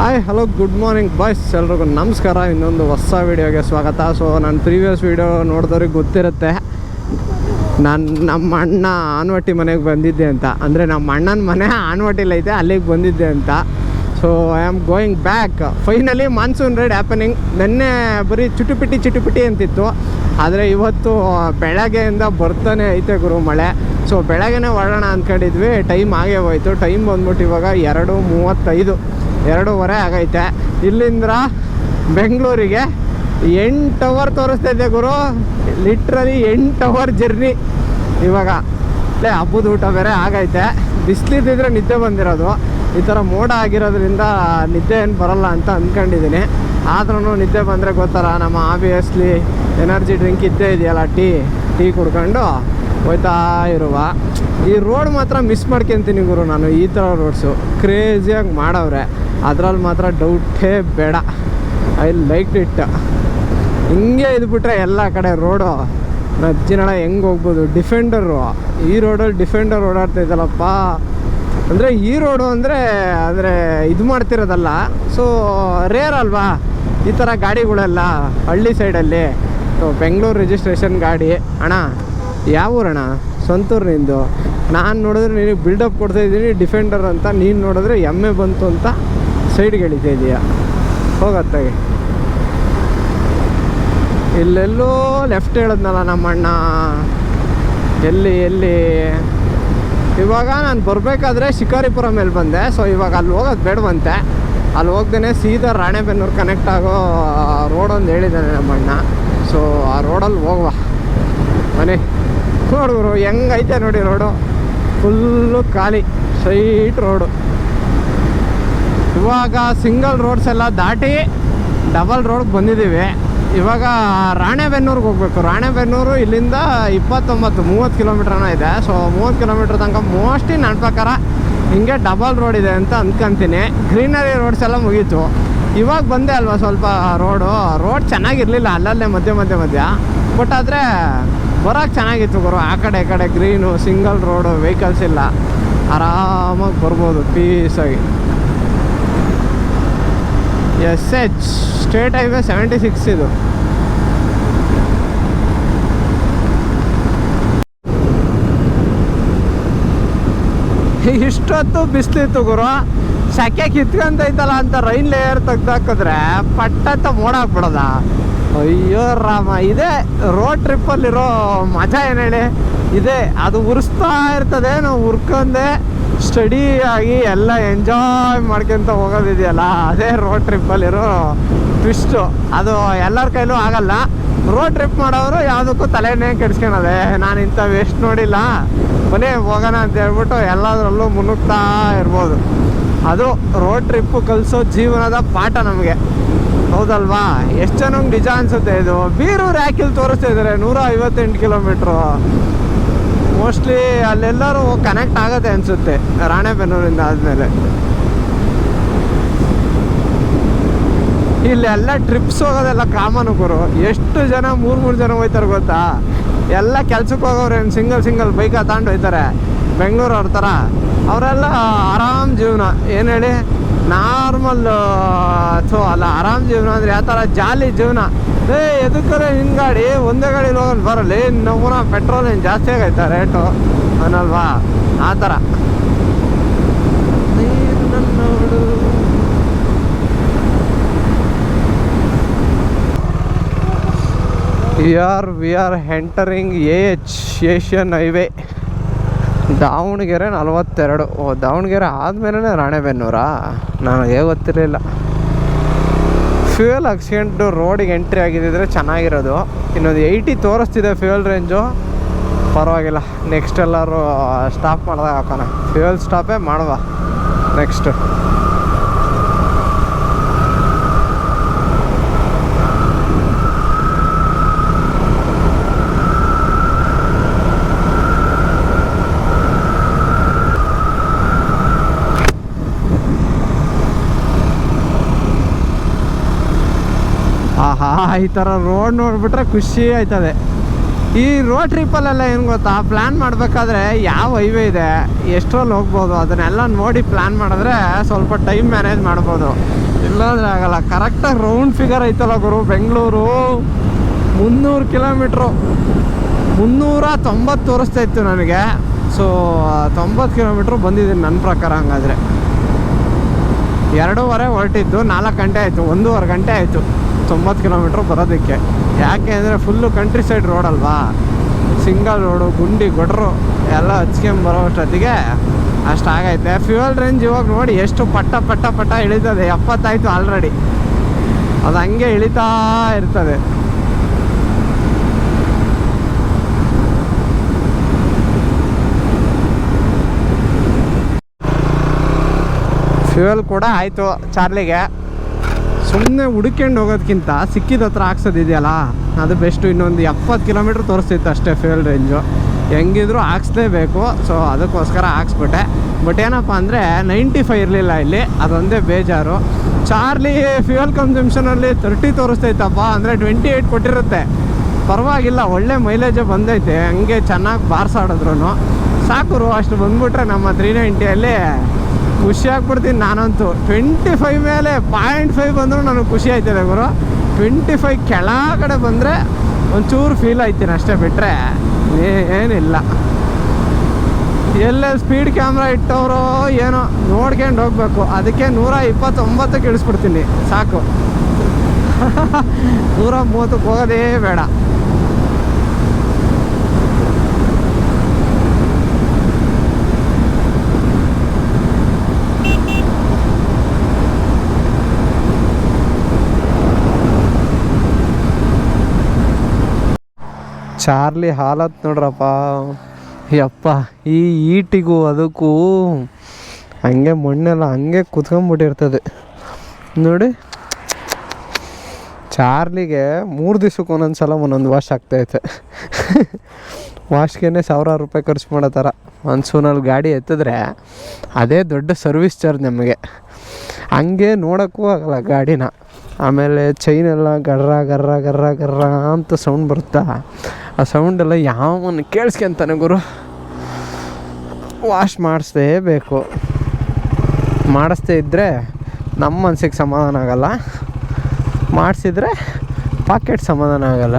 Hi hello good morning boys ಎಲ್ರಿಗೂ ನಮಸ್ಕಾರ. ಇನ್ನೊಂದು ಹೊಸ ವೀಡಿಯೋಗೆ ಸ್ವಾಗತ. ಸೊ ನಾನು ಪ್ರೀವಿಯಸ್ ವೀಡಿಯೋ ನೋಡಿದವ್ರಿಗೆ ಗೊತ್ತಿರುತ್ತೆ. ನಾನು, ನಮ್ಮ ಅಣ್ಣ ಆನ್ವಟ್ಟಿ ಮನೆಗೆ ಬಂದಿದ್ದೆ ಅಂತ. ಅಂದರೆ ನಮ್ಮ ಅಣ್ಣನ ಮನೆ ಆನ್ವಟ್ಟಿಲೈತೆ ಅಲ್ಲಿಗೆ ಬಂದಿದ್ದೆ ಅಂತ. So I am going back finally monsoon ride happening ನೆನ್ನೆ ಬರೀ ಚುಟುಪಿಟಿ ಚುಟುಪಿಟಿ ಅಂತಿತ್ತು. ಆದರೆ ಇವತ್ತು ಬೆಳಗ್ಗೆಯಿಂದ ಬರ್ತಾನೆ ಐತೆ ಗುರು ಮಳೆ. ಸೊ ಬೆಳಗ್ಗೆನೇ ಹೊರಡೋಣ ಅಂದ್ಕೊಂಡಿದ್ವಿ. ಟೈಮ್ ಆಗೇ ಹೋಯ್ತು. ಟೈಮ್ ಬಂದ್ಬಿಟ್ಟು ಇವಾಗ ಎರಡು ಮೂವತ್ತೈದು. ಎರಡೂವರೆ ಆಗೈತೆ. ಇಲ್ಲಿಂದ ಬೆಂಗಳೂರಿಗೆ ಎಂಟು ಅವರ್ ತೋರಿಸ್ತಾ ಗುರು. ಲಿಟ್ರಲಿ ಎಂಟು ಅವರ್ ಜರ್ನಿ ಇವಾಗ. ಲೇ, ಹಬ್ಬದ ಊಟ ಬೇರೆ ಆಗೈತೆ. ಬಿಸಿಲಿದ್ದಿದ್ರೆ ನಿದ್ದೆ ಬಂದಿರೋದು. ಈ ಥರ ಮೋಡ ಆಗಿರೋದ್ರಿಂದ ನಿದ್ದೆ ಏನು ಬರಲ್ಲ ಅಂತ ಅಂದ್ಕೊಂಡಿದ್ದೀನಿ ಆದ್ರೂ ನಿದ್ದೆ ಬಂದರೆ ಗೊತ್ತಲ್ಲ, ನಮ್ಮ ಆಬ್ವಿಯಸ್ಲಿ ಎನರ್ಜಿ ಡ್ರಿಂಕ್ ಇದ್ದೇ ಇದೆಯಲ್ಲ, ಟೀ ಟೀ ಕುಡ್ಕೊಂಡು ಹೋಯ್ತಾ ಇರುವ. ಈ ರೋಡ್ ಮಾತ್ರ ಮಿಸ್ ಮಾಡ್ಕೊತೀನಿ ಗುರು ನಾನು, ಈ ಥರ ರೋಡ್ಸು ಕ್ರೇಜಿಯಾಗಿ ಮಾಡವ್ರೆ. ಅದ್ರಲ್ಲಿ ಮಾತ್ರ ಡೌಟೇ ಬೇಡ. ಐ ಲೈಕ್ ಇಟ್ ಹಿಂಗೆ ಇದ್ಬಿಟ್ರೆ ಎಲ್ಲ ಕಡೆ ರೋಡು ನಜ್ಜಿನಳ ಹೆಂಗೆ ಹೋಗ್ಬೋದು? ಡಿಫೆಂಡರು ಈ ರೋಡಲ್ಲಿ ಡಿಫೆಂಡರ್ ಓಡಾಡ್ತಾ ಇದ್ದಲ್ಲಪ್ಪ ಅಂದರೆ ಈ ರೋಡು ಅಂದರೆ ಅಂದರೆ ಇದು ಮಾಡ್ತಿರೋದಲ್ಲ. ಸೊ ರೇರ್ ಅಲ್ವಾ? ಈ ಥರ ಗಾಡಿಗಳೆಲ್ಲ ಹಳ್ಳಿ ಸೈಡಲ್ಲಿ ಸೊ ಬೆಂಗಳೂರು ರಿಜಿಸ್ಟ್ರೇಷನ್ ಗಾಡಿ. ಅಣ್ಣ, ಯಾವ ಊರಣ್ಣ? ಸ್ವಂತೂರು ನಿಂದು. ನಾನು ನೋಡಿದ್ರೆ ನೀನು ಬಿಲ್ಡಪ್ ಕೊಡ್ತಾ ಇದ್ದೀನಿ ಡಿಫೆಂಡರ್ ಅಂತ. ನೀನು ನೋಡಿದ್ರೆ ಎಮ್ಮೆ ಬಂತು ಅಂತ. ಸೈಡ್ಗೆ ಎಳಿತಾ ಇದೆಯಾ ಹೋಗತ್ತಾಗೆ ಇಲ್ಲೆಲ್ಲೋ ಲೆಫ್ಟ್ ಹೇಳಿದ್ನಲ್ಲ ನಮ್ಮಣ್ಣ. ಎಲ್ಲಿ ಎಲ್ಲಿ? ಇವಾಗ ನಾನು ಬರಬೇಕಾದ್ರೆ ಶಿಕಾರಿಪುರ ಮೇಲೆ ಬಂದೆ. ಸೊ ಇವಾಗ ಅಲ್ಲಿ ಹೋಗೋದು ಬೇಡವಂತೆ. ಅಲ್ಲಿ ಹೋಗ್ದೇನೆ ಸೀದಾ ರಾಣೆಬೆನ್ನೂರು ಕನೆಕ್ಟ್ ಆಗೋ ರೋಡ್ ಒಂದು ಹೇಳಿದ್ದಾನೆ ನಮ್ಮ ಅಣ್ಣ ಸೊ ಆ ರೋಡಲ್ಲಿ ಹೋಗುವ. ಮನೆ. ನೋಡಿದ್ರು ಹೆಂಗೈತೆ ನೋಡಿ ರೋಡು ಫುಲ್ಲು ಖಾಲಿ ಸ್ಟ್ರೈಟ್ ರೋಡು ಇವಾಗ ಸಿಂಗಲ್ ರೋಡ್ಸ್ ಎಲ್ಲ ದಾಟಿ ಡಬಲ್ ರೋಡ್ಗೆ ಬಂದಿದ್ದೀವಿ. ಇವಾಗ ರಾಣೆಬೆನ್ನೂರಿಗೆ ಹೋಗ್ಬೇಕು. ರಾಣೆಬೆನ್ನೂರು ಇಲ್ಲಿಂದ ಇಪ್ಪತ್ತೊಂಬತ್ತು, ಮೂವತ್ತು ಕಿಲೋಮೀಟ್ರನ ಇದೆ. ಸೊ ಮೂವತ್ತು ಕಿಲೋಮೀಟ್ರ್ ತನಕ ಮೋಸ್ಟ್ಲಿ ನನ್ನ ಪ್ರಕಾರ ಹಿಂಗೆ ಡಬಲ್ ರೋಡ್ ಇದೆ ಅಂತ ಅಂದ್ಕೊಂತೀನಿ ಗ್ರೀನರಿ ರೋಡ್ಸ್ ಎಲ್ಲ ಮುಗೀತು. ಇವಾಗ ಬಂದೆ ಅಲ್ವಾ ಸ್ವಲ್ಪ ರೋಡು ರೋಡ್ ಚೆನ್ನಾಗಿರಲಿಲ್ಲ ಅಲ್ಲಲ್ಲೇ ಮಧ್ಯ ಮಧ್ಯ ಮಧ್ಯ. ಬಟ್ ಆದರೆ ಬರೋಕ್ಕೆ ಚೆನ್ನಾಗಿತ್ತು ಗುರು. ಆ ಕಡೆ, ಈ ಕಡೆ ಗ್ರೀನು ಸಿಂಗಲ್ ರೋಡು ವೆಹಿಕಲ್ಸ್ ಇಲ್ಲ. ಆರಾಮಾಗಿ ಬರ್ಬೋದು ಪೀಸಾಗಿ S H state highway seventy six ಇದು. ಇಷ್ಟೊತ್ತು ಬಿಸಿಲಿತ್ತು ಗುರು. ಸೆಕೆ ಕಿತ್ಕೊಂತೈತಲ್ಲ ಅಂತ ರೈನ್ ಲೇಯರ್ ತೆಗ್ದಾಕಿದ್ರೆ ಪಟ್ಟಂತ ಮೋಡಾಕ್ಬಿಡೋದ ಅಯ್ಯೋ ರಾಮ, ಇದೇ ರೋಡ್ ಟ್ರಿಪ್ಪಲ್ಲಿರೋ ಮಜಾ ಏನು ಹೇಳಿ? ಇದೆ, ಅದು ಉರಿಸ್ತಾ ಇರ್ತದೆ, ನಾವು ಉರ್ಕೊಂಡೆ. ಸ್ಟಡಿ ಆಗಿ ಎಲ್ಲ ಎಂಜಾಯ್ ಮಾಡ್ಕೊಂತ ಹೋಗೋದಿದೆಯಲ್ಲ, ಅದೇ ರೋಡ್ ಟ್ರಿಪ್ಪಲ್ಲಿರೋ ಟ್ವಿಸ್ಟು ಅದು ಎಲ್ಲರ ಕೈಲೂ ಆಗಲ್ಲ. ರೋಡ್ ಟ್ರಿಪ್ ಮಾಡೋರು ಯಾವುದಕ್ಕೂ ತಲೆನೇ ಕೆಡ್ಸ್ಕೊಳದೆ, ನಾನು ಇಂಥ ವೇಸ್ಟ್ ನೋಡಿಲ್ಲ. ಮನೆ ಹೋಗೋಣ ಅಂತ ಹೇಳ್ಬಿಟ್ಟು ಎಲ್ಲದರಲ್ಲೂ ಮುನ್ನುಗ್ತಾ ಇರ್ಬೋದು. ಅದು ರೋಡ್ ಟ್ರಿಪ್ಪು ಕಲಿಸೋ ಜೀವನದ ಪಾಠ ನಮಗೆ. ಹೌದಲ್ವಾ? ಎಷ್ಟು ಜನಕ್ಕೆ ನಿಜ ಅನ್ಸುತ್ತೆ ಇದು? ಬೀರೂರು ಯಾಕಿಲ್ ತೋರಿಸ್ತಾ ಇದ್ದಾರೆ ನೂರ ಐವತ್ತೆಂಟು ಕಿಲೋಮೀಟ್ರು ಮೋಸ್ಟ್ಲಿ ಅಲ್ಲೆಲ್ಲರೂ ಕನೆಕ್ಟ್ ಆಗುತ್ತೆ ಅನಿಸುತ್ತೆ, ರಾಣೆಬೆನ್ನೂರಿಂದ ಆದಮೇಲೆ. ಇಲ್ಲೆಲ್ಲ ಟ್ರಿಪ್ಸ್ ಹೋಗೋದೆಲ್ಲ ಕಾಮನ್ ಗುರು. ಎಷ್ಟು ಜನ, ಮೂರು ಮೂರು ಜನ ಹೋಯ್ತಾರೆ ಗೊತ್ತಾ? ಎಲ್ಲ ಕೆಲ್ಸಕ್ಕೆ ಹೋಗೋರು ಏನು ಸಿಂಗಲ್ ಸಿಂಗಲ್ ಬೈಕ್ ತಗೊಂಡು ಹೋಯ್ತಾರೆ? ಬೆಂಗಳೂರು ಅವ್ರ ಥರ ಅವರೆಲ್ಲ ಆರಾಮ್ ಜೀವನ. ಏನು ಹೇಳಿ? ನಾರ್ಮಲ್ ಥೋ ಅಲ್ಲ, ಆರಾಮ್ ಜೀವನ ಅಂದರೆ ಯಾವ ಥರ ಜಾಲಿ ಜೀವನ. ಏ ಎದಕ್ಕರೆ ನಿನ್ನ ಗಾಡಿ ಒಂದೇ ಗಾಡಿ ಹೋಗೋದು ಬರಲಿ. ನಮ್ಮೂರ ಪೆಟ್ರೋಲ್ ಏನು ಜಾಸ್ತಿ ಆಗೈತೆ ರೇಟು ಅನ್ನಲ್ವಾ ಆ ಥರ V R V R entering A H Asian highway Davanagere ನಲವತ್ತೆರಡು. ಓ ದಾವಣಗೆರೆ ಆದಮೇಲೆ ರಾಣೆಬೆನ್ನೂರ? ನನಗೆ ಗೊತ್ತಿರಲಿಲ್ಲ. ಫ್ಯೂಯಲ್ ಹಾಕ್ಸ್ಕೊಂಡು ರೋಡಿಗೆ ಎಂಟ್ರಿ ಆಗಿದ್ದಿದ್ರೆ ಚೆನ್ನಾಗಿರೋದು. ಇನ್ನೊಂದು ಏಯ್ಟಿ ತೋರಿಸ್ತಿದೆ ಫ್ಯೂಯಲ್ ರೇಂಜು. ಪರವಾಗಿಲ್ಲ, ನೆಕ್ಸ್ಟ್ ಎಲ್ಲರೂ ಸ್ಟಾಪ್ ಮಾಡಿದಾಗ ಹಾಕೋಣ. ಫ್ಯೂಯಲ್ ಸ್ಟಾಪೇ ಮಾಡುವ. ನೆಕ್ಸ್ಟು. ಈ ಥರ ರೋಡ್ ನೋಡಿಬಿಟ್ರೆ ಖುಷಿ ಆಯ್ತದೆ. ಈ ರೋಡ್ ಟ್ರಿಪ್ಪಲ್ಲೆಲ್ಲ ಏನು ಗೊತ್ತಾ? ಪ್ಲ್ಯಾನ್ ಮಾಡಬೇಕಾದ್ರೆ ಯಾವ ಹೈವೇ ಇದೆ ಎಷ್ಟರಲ್ಲಿ ಹೋಗ್ಬೋದು, ಅದನ್ನೆಲ್ಲ ನೋಡಿ ಪ್ಲ್ಯಾನ್ ಮಾಡಿದ್ರೆ ಸ್ವಲ್ಪ ಟೈಮ್ ಮ್ಯಾನೇಜ್ ಮಾಡ್ಬೋದು. ಇಲ್ಲಾಂದರೆ ಆಗಲ್ಲ. ಕರೆಕ್ಟಾಗಿ ರೌಂಡ್ ಫಿಗರ್ ಐತಲ್ಲ ಗುರು, ಬೆಂಗಳೂರು. ಮುನ್ನೂರು ಕಿಲೋಮೀಟ್ರು ಮುನ್ನೂರ ತೊಂಬತ್ತು ತೋರಿಸ್ತಾ ಇತ್ತು ನನಗೆ. ಸೊ ತೊಂಬತ್ತು ಕಿಲೋಮೀಟ್ರ್ ಬಂದಿದ್ದೀನಿ ನನ್ನ ಪ್ರಕಾರ ಹಂಗಾದರೆ. ಎರಡೂವರೆ ಹೊರಟಿದ್ದು ನಾಲ್ಕು ಗಂಟೆ ಆಯಿತು, ಒಂದೂವರೆ ಗಂಟೆ ಆಯಿತು. ತೊಂಬತ್ತು ಕಿಲೋಮೀಟ್ರ್ ಬರೋದಕ್ಕೆ. ಯಾಕೆ ಅಂದರೆ ಫುಲ್ಲು ಕಂಟ್ರಿ ಸೈಡ್ ರೋಡ್ ಅಲ್ವಾ? ಸಿಂಗಲ್ ರೋಡು ಗುಂಡಿ, ಗೊಡ್ರು ಎಲ್ಲ ಹಚ್ಕೊಂಬರೋ ಅಷ್ಟೊತ್ತಿಗೆ ಅಷ್ಟಾಗೈತೆ ಫ್ಯೂಯಲ್ ರೇಂಜ್ ಇವಾಗ ನೋಡಿ ಎಷ್ಟು ಪಟ್ಟ ಪಟ್ಟ ಪಟ್ಟ ಇಳಿತದೆ. ಎಪ್ಪತ್ತಾಯಿತು ಆಲ್ರೆಡಿ ಅದು ಹಂಗೆ ಇಳಿತಾ ಇರ್ತದೆ. ಫ್ಯೂಯಲ್ ಕೂಡ ಆಯಿತು ಚಾರ್ಲಿಗೆ. ಸುಮ್ಮನೆ ಹುಡುಕೊಂಡು ಹೋಗೋದಕ್ಕಿಂತ ಸಿಕ್ಕಿದ ಹತ್ರ ಹಾಕ್ಸೋದಿದೆಯಲ್ಲ ಅದು ಬೆಸ್ಟು ಇನ್ನೊಂದು ಎಪ್ಪತ್ತು ಕಿಲೋಮೀಟ್ರ್ ತೋರಿಸ್ತಿತ್ತು ಅಷ್ಟೇ ಫೇಲ್ ರೇಂಜು ಹೆಂಗಿದ್ರು ಹಾಕ್ಸ್ಲೇಬೇಕು. ಸೊ ಅದಕ್ಕೋಸ್ಕರ ಹಾಕ್ಸ್ಬಿಟ್ಟೆ. ಬಟ್ ಏನಪ್ಪ ಅಂದರೆ ನೈಂಟಿ ಫೈವ್ ಇರಲಿಲ್ಲ ಇಲ್ಲಿ. ಅದೊಂದೇ ಬೇಜಾರು. ಚಾರ್ಲಿ ಫ್ಯೂಯಲ್ ಕನ್ಸಂಪ್ಷನಲ್ಲಿ ತರ್ಟಿ ತೋರಿಸ್ತೈತಪ್ಪ ಅಂದರೆ ಟ್ವೆಂಟಿ ಏಯ್ಟ್ ಕೊಟ್ಟಿರುತ್ತೆ. ಪರವಾಗಿಲ್ಲ, ಒಳ್ಳೆ ಮೈಲೇಜೇ ಬಂದೈತೆ. ಹಂಗೆ ಚೆನ್ನಾಗಿ ಬಾರ್ಸಾಡಿದ್ರು ಸಾಕುರು ಅಷ್ಟು ಬಂದ್ಬಿಟ್ರೆ ನಮ್ಮ ತ್ರೀ ನೈಂಟಿಯಲ್ಲಿ ಖುಷಿ ಆಗ್ಬಿಡ್ತೀನಿ ನಾನಂತೂ. ಟ್ವೆಂಟಿ ಫೈವ್ ಮೇಲೆ ಪಾಯಿಂಟ್ ಫೈವ್ ಬಂದರೂ ನನಗೆ ಖುಷಿ ಆಯ್ತದೆ ಗುರು. ಟ್ವೆಂಟಿ ಫೈವ್ ಕೆಳಗಡೆ ಬಂದರೆ ಒಂಚೂರು ಫೀಲ್ ಆಯ್ತೀನಿ ಅಷ್ಟೇ ಬಿಟ್ಟರೆ ಏನಿಲ್ಲ. ಎಲ್ಲೇ ಸ್ಪೀಡ್ ಕ್ಯಾಮ್ರಾ ಇಟ್ಟವರು ಏನೋ ನೋಡ್ಕೊಂಡು ಹೋಗ್ಬೇಕು. ಅದಕ್ಕೆ ನೂರ ಇಪ್ಪತ್ತೊಂಬತ್ತಕ್ಕೆ ಇಳಿಸ್ಬಿಡ್ತೀನಿ ಸಾಕು. ನೂರ ಮೂವತ್ತಕ್ಕೆ ಹೋಗೋದೇ ಬೇಡ. ಚಾರ್ಲಿ ಹಾಲತ್ ನೋಡ್ರಪ್ಪ. ಯಪ್ಪ, ಈ ಈಟಿಗೂ ಅದಕ್ಕೂ ಹಂಗೆ ಮಣ್ಣೆಲ್ಲ ಹಂಗೆ ಕುತ್ಕೊಂಡ್ಬಿಟ್ಟಿರ್ತದೆ ನೋಡಿ, ಚಾರ್ಲಿಗೆ ಮೂರು ದಿವ್ಸಕ್ಕೆ ಒಂದೊಂದು ಸಲ ಒಂದೊಂದು ವಾಶ್ ಆಗ್ತೈತೆ. ವಾಶ್ಗೆ ಸಾವಿರಾರು ರೂಪಾಯಿ ಖರ್ಚು ಮಾಡೋ ಥರ. ಮನ್ಸೂನಲ್ಲಿ ಗಾಡಿ ಎತ್ತಿದ್ರೆ ಅದೇ ದೊಡ್ಡ ಸರ್ವಿಸ್ ಚಾರ್ಜ್ ನಮಗೆ. ಹಂಗೆ ನೋಡೋಕ್ಕೂ ಆಗಲ್ಲ ಗಾಡಿನ. ಆಮೇಲೆ ಚೈನ್ ಎಲ್ಲ ಗರ್ರ ಗರ್ರ ಗರ್ರ ಗರ್ರ ಅಂತ ಸೌಂಡ್ ಬರುತ್ತಾ? ಆ ಸೌಂಡೆಲ್ಲ ಯಾವನ್ನ ಕೇಳಿಸ್ಕೊಂತಾನೆ ಗುರು. ವಾಶ್ ಮಾಡಿಸ್ಲೇಬೇಕು. ಮಾಡಿಸ್ದೇ ಇದ್ದರೆ ನಮ್ಮ ಮನ್ಸಿಗೆ ಸಮಾಧಾನ ಆಗಲ್ಲ. ಮಾಡಿಸಿದ್ರೆ ಪಾಕೆಟ್ ಸಮಾಧಾನ ಆಗಲ್ಲ.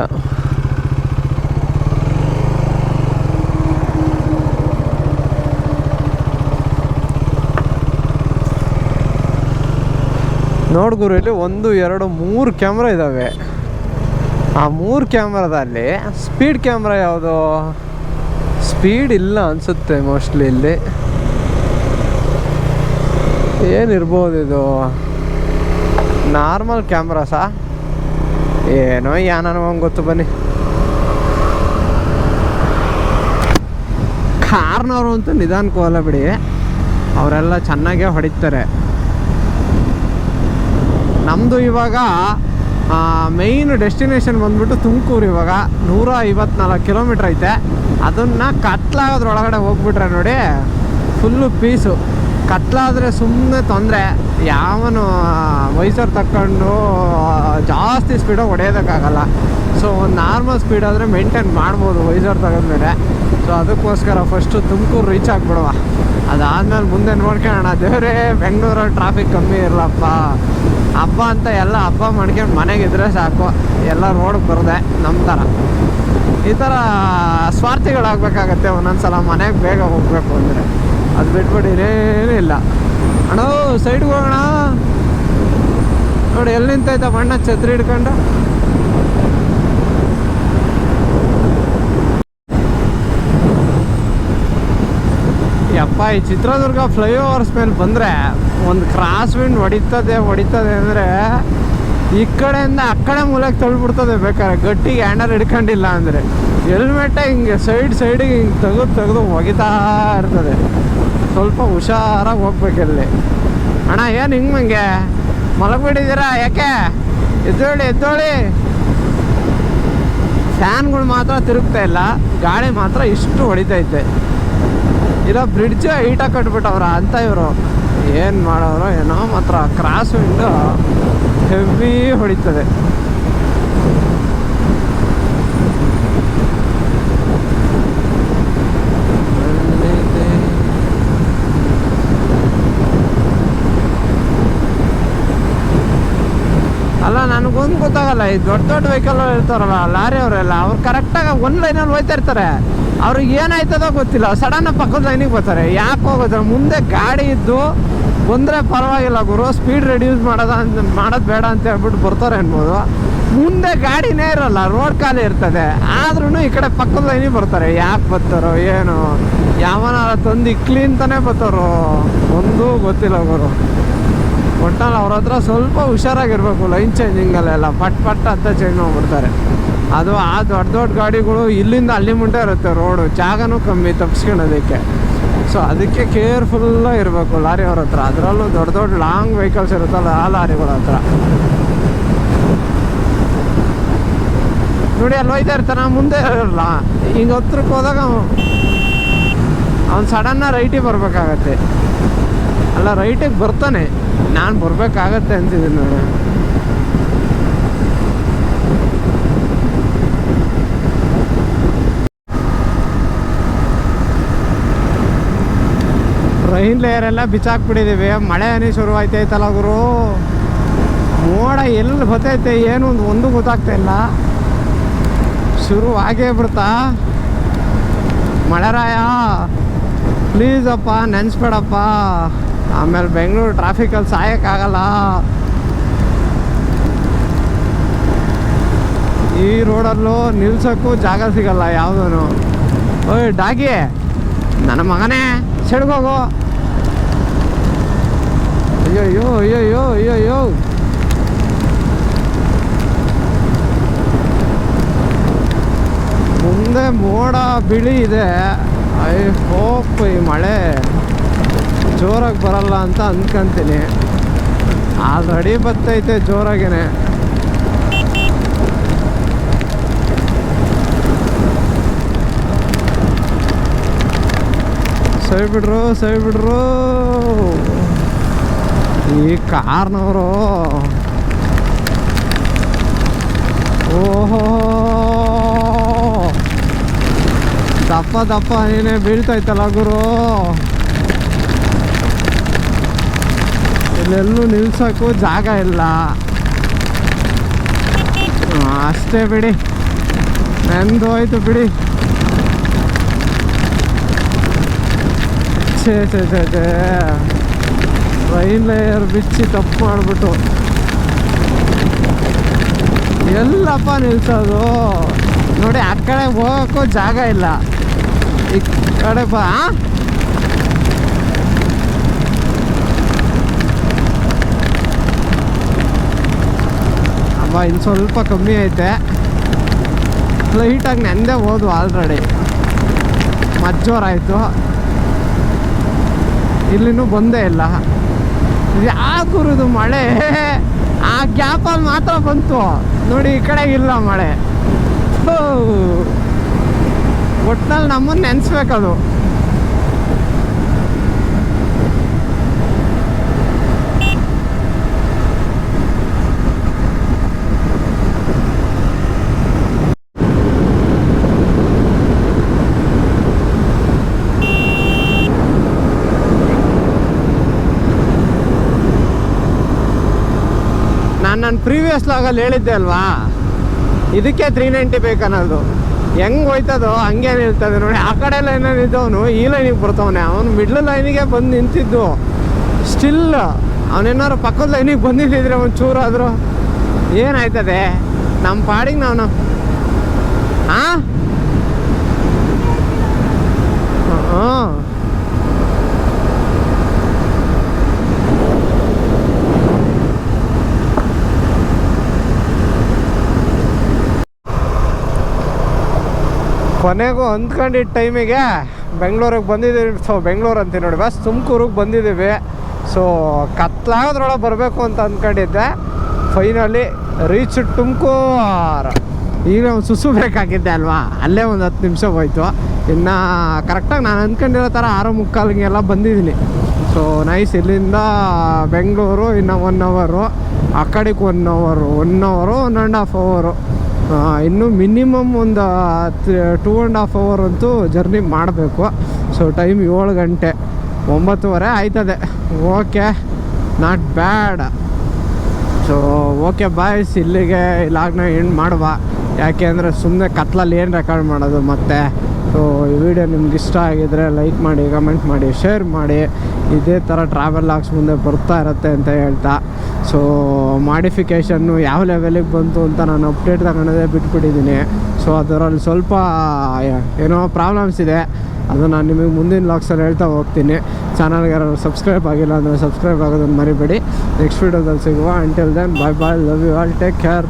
ನೋಡ್ ಗುರು, ಇಲ್ಲಿ ಒಂದು, ಎರಡು, ಮೂರು ಕ್ಯಾಮ್ರಾ ಇದ್ದಾವೆ ಆ ಮೂರು ಕ್ಯಾಮ್ರಾದಲ್ಲಿ ಸ್ಪೀಡ್ ಕ್ಯಾಮ್ರಾ ಯಾವುದು? ಸ್ಪೀಡ್ ಇಲ್ಲ ಅನಿಸುತ್ತೆ ಮೋಸ್ಟ್ಲಿ ಇಲ್ಲಿ. ಏನಿರ್ಬೋದು ಇದು? ನಾರ್ಮಲ್ ಕ್ಯಾಮ್ರಾಸಾ ಏನೋ ಯಾನೋ ಗೊತ್ತು, ಬನ್ನಿ. ಕಾರ್ನವರು ಅಂತೂ ನಿಧಾನಕ್ಕೋಲ್ಲ ಬಿಡಿ. ಅವರೆಲ್ಲ ಚೆನ್ನಾಗೇ ಹೊಡಿತಾರೆ. ನಮ್ಮದು ಇವಾಗ ಮೇಯ್ನ್ ಡೆಸ್ಟಿನೇಷನ್ ಬಂದ್ಬಿಟ್ಟು ತುಮಕೂರು ಇವಾಗ. ನೂರ ಐವತ್ನಾಲ್ಕು ಕಿಲೋಮೀಟ್ರ್ ಐತೆ. ಅದನ್ನು ಕತ್ಲಾಗೋದ್ರೊಳಗಡೆ ಹೋಗ್ಬಿಟ್ರೆ ನೋಡಿ ಫುಲ್ಲು ಪೀಸು ಕತ್ಲಾದರೆ ಸುಮ್ಮನೆ ತೊಂದರೆ. ಯಾವನು ವಯಸ್ಸರು ತಕ್ಕೊಂಡು ಜಾಸ್ತಿ ಸ್ಪೀಡಾಗಿ ಹೊಡೆಯೋದಕ್ಕಾಗಲ್ಲ. ಸೊ ಒಂದು ನಾರ್ಮಲ್ ಸ್ಪೀಡ್ ಆದರೆ ಮೇಂಟೈನ್ ಮಾಡ್ಬೋದು ವೈಸರ್ ತಗೊಂಡ್ಮೇಲೆ ಸೊ ಅದಕ್ಕೋಸ್ಕರ ಫಸ್ಟು ತುಮಕೂರು ರೀಚ್ ಆಗಿಬಿಡುವ. ಅದಾದ್ಮೇಲೆ ಮುಂದೆ ನೋಡ್ಕೊಳ್ಳೋಣ ದೇವರೇ, ಬೆಂಗಳೂರಲ್ಲಿ ಟ್ರಾಫಿಕ್ ಕಮ್ಮಿ ಇರಲಪ್ಪ. ಹಬ್ಬ ಅಂತ ಎಲ್ಲ ಹಬ್ಬ ಮಾಡ್ಕೊಂಡು ಮನೆಗಿದ್ರೆ ಸಾಕು. ಎಲ್ಲ ರೋಡ್ಗೆ ಬರದೆ ನಮ್ಮ ಥರ. ಈ ಥರ ಸ್ವಾರ್ಥಿಗಳಾಗಬೇಕಾಗತ್ತೆ ಒಂದೊಂದ್ಸಲ ಮನೆಗೆ ಬೇಗ ಹೋಗಬೇಕು ಅಂದರೆ. ಅದು ಬಿಟ್ಬಿಟ್ಟು ಇನ್ನೇನೂ ಇಲ್ಲ. ಅಣ್ಣ ಸೈಡ್ಗೆ ಹೋಗೋಣ. ನೋಡಿ, ಎಲ್ಲಿ ನಿಂತೈತೆ ಬಣ್ಣ ಛತ್ರಿ ಹಿಡ್ಕೊಂಡು? ಯಪ್ಪ, ಈ ಚಿತ್ರದುರ್ಗ ಫ್ಲೈಓವರ್ಸ್ ಮೇಲೆ ಬಂದರೆ ಒಂದು ಕ್ರಾಸ್ ವಿಂಡ್ ಹೊಡಿತದೆ ಹೊಡಿತದೆ ಅಂದರೆ ಈ ಕಡೆಯಿಂದ ಆ ಕಡೆ ಮೂಲಕ್ಕೆ ತಳ್ಳಿಬಿಡ್ತದೆ ಬೇಕಾದ್ರೆ. ಗಟ್ಟಿಗೆ ಹ್ಯಾಂಡಲ್ ಹಿಡ್ಕೊಂಡಿಲ್ಲ ಅಂದರೆ. ಹೆಲ್ಮೆಟ್ಟೆ ಹಿಂಗೆ ಸೈಡ್ ಸೈಡಿಗೆ ಹಿಂಗೆ ತೆಗೆದು ತೆಗೆದು ಒಗಿತಾ ಇರ್ತದೆ. ಸ್ವಲ್ಪ ಹುಷಾರಾಗಿ ಹೋಗ್ಬೇಕಲ್ಲಿ ಅಣ್ಣ, ಏನು ಹಿಂಗೆ ಮಂಗೆ ಮಲಗಿಬಿಟ್ಟಿದ್ದೀರಾ? ಯಾಕೆ? ಎದ್ದೋಳಿ ಎದ್ದೋಳಿ. ಫ್ಯಾನ್ಗಳು ಮಾತ್ರ ತಿರುಗ್ತಾ ಇಲ್ಲ. ಗಾಳಿ ಮಾತ್ರ ಇಷ್ಟು ಹೊಡಿತೈತೆ. ಇಲ್ಲ ಬ್ರಿಡ್ಜ್ ಹೈಟಾಗಿ ಕಟ್ಬಿಟ್ಟವ್ರ ಅಂತ ಇವರು. ಏನು ಮಾಡೋರು ಏನೋ ಮಾತ್ರ ಕ್ರಾಸ್ ಇಂದ ಹೆವಿ ಹೊಡಿತದೆ. ಅಲ್ಲ, ನನಗೊಂದು ಗೊತ್ತಾಗಲ್ಲ, ಈ ದೊಡ್ಡ ದೊಡ್ಡ ವೆಹಿಕಲ್ ಇರ್ತಾರಲ್ಲ ಲಾರಿ ಅವರೆಲ್ಲ ಅವ್ರು ಕರೆಕ್ಟಾಗಿ ಒಂದು ಲೈನಲ್ಲಿ ಹೋಯ್ತಾ ಇರ್ತಾರೆ. ಅವ್ರಿಗೆ ಏನಾಯ್ತದೋ ಗೊತ್ತಿಲ್ಲ. ಸಡನ್ ಪಕ್ಕದ ಲೈನಿಗೆ ಬರ್ತಾರೆ. ಯಾಕೆ ಹೋಗೋದು ಮುಂದೆ ಗಾಡಿ ಇದ್ದು ಬಂದರೆ ಪರವಾಗಿಲ್ಲ ಗುರು. ಸ್ಪೀಡ್ ರೆಡ್ಯೂಸ್ ಮಾಡೋದ ಅಂತ ಮಾಡೋದು ಬೇಡ ಅಂತ ಹೇಳ್ಬಿಟ್ಟು ಬರ್ತಾರೆ ಅನ್ಬೋದು. ಮುಂದೆ ಗಾಡಿನೇ ಇರಲ್ಲ. ರೋಡ್ ಖಾಲಿ ಇರ್ತದೆ. ಆದ್ರೂ ಈ ಕಡೆ ಪಕ್ಕದ ಲೈನಿಗೆ ಬರ್ತಾರೆ. ಯಾಕೆ ಬರ್ತಾರೋ ಏನು. ಯಾವನ ತಂದು ಇಕ್ಲಿ ಅಂತಾನೆ ಬರ್ತಾರೋ. ಒಂದು ಗೊತ್ತಿಲ್ಲ ಗುರು. ಒಟ್ಟಲ್ಲಿ ಅವ್ರ ಹತ್ರ ಸ್ವಲ್ಪ ಹುಷಾರಾಗಿರ್ಬೇಕು. ಲೈನ್ ಚೇಂಜಿಂಗಲ್ಲೆಲ್ಲ ಪಟ್ ಪಟ್ ಅಂತ ಚೇಂಜ್ ಮಾಡ್ಬಿಡ್ತಾರೆ. ಅದು ಆ ದೊಡ್ಡ ದೊಡ್ಡ ಗಾಡಿಗಳು ಇಲ್ಲಿಂದ ಅಲ್ಲಿ ಮುಂದೆ ಇರುತ್ತೆ ರೋಡು ಜಾಗನೂ ಕಮ್ಮಿ ತಪ್ಪಿಸ್ಕೊಳ್ಳೋದಕ್ಕೆ ಸೊ ಅದಕ್ಕೆ ಕೇರ್ಫುಲ್ಲಾಗಿ ಇರಬೇಕು ಲಾರಿ ಅವ್ರ ಹತ್ರ. ಅದರಲ್ಲೂ ದೊಡ್ಡ ದೊಡ್ಡ ಲಾಂಗ್ ವೆಹಿಕಲ್ಸ್ ಇರುತ್ತಲ್ಲ, ಆ ಲಾರಿಗಳ ಹತ್ರ. ನೋಡಿ, ಅಲ್ಲಿ ಹೋಯ್ತಾ ಇರ್ತಾನ ಮುಂದೆ ಹಿಂಗೆ ಹತ್ರಕ್ಕೆ ಹೋದಾಗ ಅವ್ನು ಸಡನ್ನ ರೈಟಿಗೆ ಬರಬೇಕಾಗತ್ತೆ. ಅಲ್ಲ ರೈಟಿಗೆ ಬರ್ತಾನೆ. ನಾನು ಬರಬೇಕಾಗತ್ತೆ ಅಂತಿದ್ದೀನಿ ನೋಡಿ ರೈನ್ ಲೇಯರ್ ಎಲ್ಲ ಬಿಚ್ಚಾಕ್ಬಿಟ್ಟಿದ್ದೀವಿ ಮಳೆ ಹನಿ ಶುರು ಆಯ್ತೈತಲ್ಲ ಗುರು. ಮೋಡ ಎಲ್ಲಿ ಬತ್ತೈತೆ ಏನು ಒಂದು ಒಂದು ಗೊತ್ತಾಗ್ತಾ ಇಲ್ಲ. ಶುರು ಆಗೇ ಬಿಡ್ತಾ. ಮಳೆರಾಯ ಅಪ್ಪ, ನೆನೆಸ್ಬೇಡಪ್ಪ. ಆಮೇಲೆ ಬೆಂಗಳೂರು ಟ್ರಾಫಿಕಲ್ಲಿ ಸಾಯೋಕ್ಕಾಗಲ್ಲ. ಈ ರೋಡಲ್ಲೂ ನಿಲ್ಸೋಕ್ಕೂ ಜಾಗ ಸಿಗಲ್ಲ ಯಾವುದೂ ಓಯ್ ಡಾಗಿ ನನ್ನ ಮಗನೇ, ಸೆಡ್ಗೋಗು. ಅಯ್ಯಯ್ಯೋ ಅಯ್ಯೋ ಅಯ್ಯೋ ಮುಂದೆ ಮೋಡ, ಬಿಳಿ ಇದೆ. ಐ ಹೋಪ್ ಈ ಮಳೆ ಜೋರಾಗಿ ಬರಲ್ಲ ಅಂತ ಅಂದ್ಕೊಂತೀನಿ ಆಲ್ರೆಡಿ ಬತ್ತೈತೆ ಜೋರಾಗೇನೆ. ಸೈ ಬಿಡ್ರು. ಈ ಕಾರ್ನವರು. ಓಹೋ. ದಪ್ಪ ದಪ್ಪ ಏನೇ ಬೀಳ್ತಾಯ್ತಲ್ಲ ಗುರು. ಇಲ್ಲೆಲ್ಲೂ ನಿಲ್ಸೋಕ್ಕೂ ಜಾಗ ಇಲ್ಲ. ಅಷ್ಟೇ ಬಿಡಿ. ನಂದು ಬಿಡಿ. ಛೇ ಛೇ ಛೇ ಛೇ. ರೈನ್ ಲೇಯರ್ ಬಿಚ್ಚಿ ತಪ್ಪು ಮಾಡಿಬಿಟ್ಟು. ಎಲ್ಲಪ್ಪ ನಿಲ್ಸೋದು. ನೋಡಿ, ಆ ಕಡೆ ಹೋಗೋಕ್ಕೂ ಜಾಗ ಇಲ್ಲ. ಈ ಕಡೆ ಬಾ ಅಮ್ಮ ಇನ್ನು ಸ್ವಲ್ಪ ಕಮ್ಮಿ ಐತೆ. ಲೈಟಾಗಿ ನೆಂದೇ ಹೋದ್ವು ಆಲ್ರೆಡಿ. ಮಜ್ಜೋರಾಯಿತು. ಇಲ್ಲಿನೂ ಬಂದೇ ಇಲ್ಲ. ಯಾಕುರಿದು ಮಳೆ? ಆ ಗ್ಯಾಪಲ್ಲಿ ಮಾತ್ರ ಬಂತು. ನೋಡಿ ಈ ಕಡೆ ಇಲ್ಲ ಮಳೆ. ಒಟ್ನಲ್ಲಿ ನಮ್ಮನ್ನು ನೆನೆಸ್ಬೇಕದು. ನಾನು ಪ್ರೀವಿಯಸ್ ಲಾಗಲ್ಲಿ ಹೇಳಿದ್ದೆ ಅಲ್ವಾ? ಇದಕ್ಕೆ ತ್ರೀ ನೈಂಟಿ ಬೇಕನ್ನೋದು ಹೆಂಗೆ ಹೋಯ್ತದೋ ಹಂಗೆ ನಿಲ್ತದೆ ನೋಡಿ. ಆ ಕಡೆ ಲೈನಲ್ಲಿ ಇದ್ದವನು, ಈ ಲೈನಿಗೆ ಬರ್ತಾವನೆ. ಅವನು ಮಿಡ್ಲ್ ಲೈನಿಗೆ ಬಂದು ನಿಂತಿದ್ದು. ಸ್ಟಿಲ್ ಅವನೇನಾರು ಪಕ್ಕದ ಲೈನಿಗೆ ಬಂದಿದ್ದಿದ್ರೆ ಒಂದು ಚೂರಾದರೂ ಏನಾಯ್ತದೆ? ನಮ್ಮ ಪಾಡಿಗೆ ನಾವು ಕೊನೆಗೂ ಅಂದ್ಕೊಂಡಿದ್ದ ಟೈಮಿಗೆ ಬೆಂಗಳೂರಿಗೆ ಬಂದಿದ್ದೀವಿ. ಸೊ, ಬೆಂಗಳೂರು ಅಂತೀನಿ ನೋಡಿ, ಬಸ್ ತುಮಕೂರಿಗೆ ಬಂದಿದ್ದೀವಿ. ಸೊ, ಕತ್ಲಾಗೋದ್ರೊಳಗೆ ಬರಬೇಕು ಅಂತ ಅಂದ್ಕೊಂಡಿದ್ದೆ. Finally reach Tumakuru. ಈಗ ಒಂದು ಸುಸು ಬೇಕಾಗಿದ್ದೆ ಅಲ್ವಾ? ಅಲ್ಲೇ ಒಂದು ಹತ್ತು ನಿಮಿಷ ಹೋಯ್ತು. ಇನ್ನು ಕರೆಕ್ಟಾಗಿ ನಾನು ಅಂದ್ಕೊಂಡಿರೋ ಥರ ಆರು ಮುಕ್ಕಾಲಿಗೆಲ್ಲ ಬಂದಿದ್ದೀನಿ. ಸೊ ನೈಸ್ ಇಲ್ಲಿಂದ ಬೆಂಗಳೂರು, ಇನ್ನು ಒನ್ ಅವರು ಆ ಕಡೆಗೆ ಒನ್ ಅವರು ಒನ್ ಅವರು ಒನ್ ಆ್ಯಂಡ್ ಹಾಫ್ ಅವರು ಇನ್ನು ಮಿನಿಮಮ್ ಒಂದು ಟೂ ಆ್ಯಂಡ್ ಹಾಫ್ ಅವರ್ ಅಂತೂ ಜರ್ನಿ ಮಾಡಬೇಕು. ಸೊ ಟೈಮ್ ಏಳು ಗಂಟೆ. ಒಂಬತ್ತುವರೆ ಆಯ್ತದೆ. Okay not bad so okay boys ಇಲ್ಲಿಗೆ ಇಲ್ಲಾಗ್ನ ಏನು ಮಾಡುವ. ಯಾಕೆ ಅಂದರೆ ಸುಮ್ಮನೆ ಕತ್ಲಲ್ಲಿ ಏನು ರೆಕಾರ್ಡ್ ಮಾಡೋದು ಮತ್ತೆ? ಸೊ ಈ ವಿಡಿಯೋ ನಿಮ್ಗೆ ಇಷ್ಟ ಆಗಿದ್ರೆ ಲೈಕ್ ಮಾಡಿ ಕಮೆಂಟ್ ಮಾಡಿ ಶೇರ್ ಮಾಡಿ. ಇದೇ ಥರ ಟ್ರಾವೆಲ್ ಲಾಗ್ಸ್ ಮುಂದೆ ಬರ್ತಾ ಇರುತ್ತೆ ಅಂತ ಹೇಳ್ತಾ. ಸೊ ಮಾಡಿಫಿಕೇಷನ್ನು ಯಾವ ಲೆವೆಲಿಗೆ ಬಂತು ಅಂತ ನಾನು ಅಪ್ಡೇಟ್ ತಗೊಳ್ಳೋದೇ ಬಿಟ್ಬಿಟ್ಟಿದ್ದೀನಿ. ಸೊ ಅದರಲ್ಲಿ ಸ್ವಲ್ಪ ಏನೋ ಪ್ರಾಬ್ಲಮ್ಸ್ ಇದೆ. ಅದು ನಾನು ನಿಮಗೆ ಮುಂದಿನ ಲಾಗ್ಸಲ್ಲಿ ಹೇಳ್ತಾ ಹೋಗ್ತೀನಿ. ಚಾನಲ್ಗೆ ಯಾರು ಸಬ್ಸ್ಕ್ರೈಬ್ ಆಗಿಲ್ಲ ಅಂದರೆ ಸಬ್ಸ್ಕ್ರೈಬ್ ಆಗೋದನ್ನು ಮರಿಬೇಡಿ. ನೆಕ್ಸ್ಟ್ ವೀಡಿಯೋದಲ್ಲಿ ಸಿಗುವ. Until then bye bye love you all take care